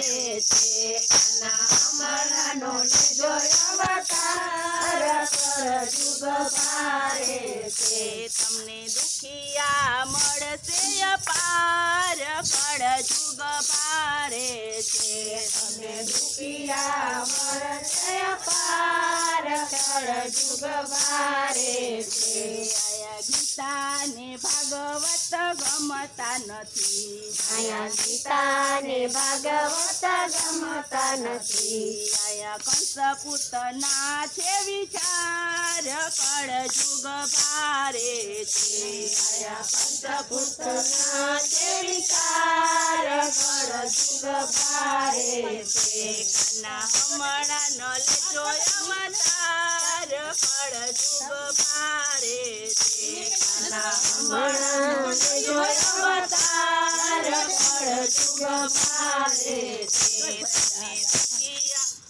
છે કાના અમરાનો ભારે છે તમને દુખિયા મળશે અપાર ફળ જુગ પારે છે તમને દુખિયા મળશે અપાર ફળ જુગ પારે છે આયા ગીતા ને ભાગવત ગમતા નથી. આયા ગીતાને ભાગવત ગમતા નથી. આયા કંસ પૂતના છે વિચાર કળ જુગ ભારે છે. આયા કંસ પૂતના છે વિચાર કળ જુગ લેજો અવતાર કળ જુગ દુખિયા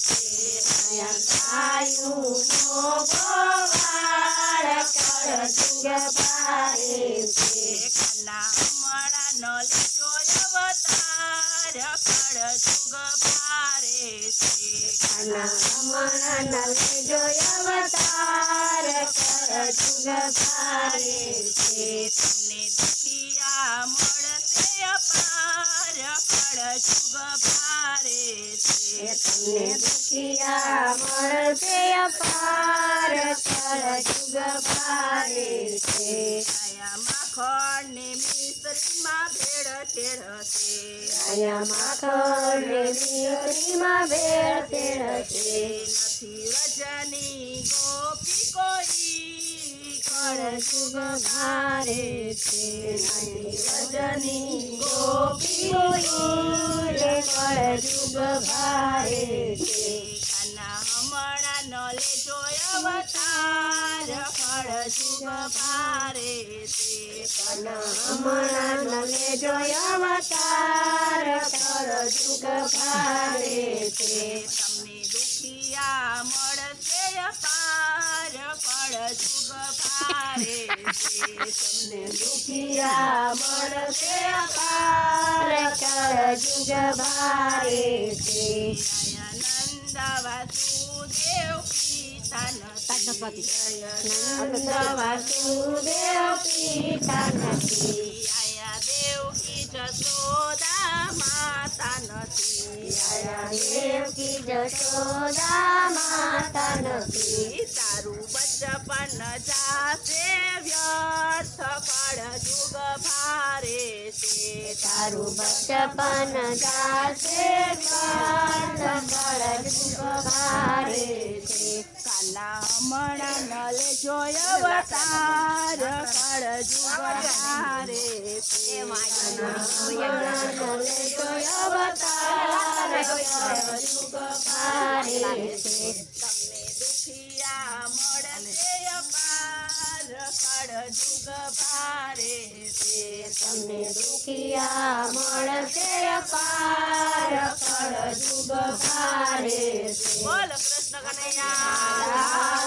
છે આયા ગાયોને વટણો ભજરે છે હમણાં ન અવતાર કળ જુગ ભારે છે કાના હમણાં ન ભારે છે તમને દુખિયા મળશે અપાર જુગ છે. આયા માખણ ને ભેળ ઠેળ છે આયા માખણ ને ભેળ તેળ છે નથી રજની ગોપી કોઈ કળ જુગ ભારે છે રજની ગોપી રે કળ ભારે છે હમણાં ન લેજો અવતાર ફળ જુગ છે હમણાં ન લેજો અવતાર કળ જુગ ભારે છે તમને દુખિયા મળશે જુગ ભારે છે તમને દુખિયા મળશે અપાર કળ જુગ ભારે છે નંદા વાસુદેવ પિતા નથી નંદ વાસુદેવ પિતા નથી આયા દેવકી જશોદા માતા નથી તારું બચપન જાશે વ્યર્થ ફળ જુગ ભારે છે તારું બચપન જાશે વ્યર્થ ફળ જુગ ભારે છે કાલા હમણાં નલ જોય અવતાર ફળ જુગ ભારે છે હમણાં તમને દુખિયા મળશે અપાર કળ જુગ ભારે બોલ કૃષ્ણ કનૈયા.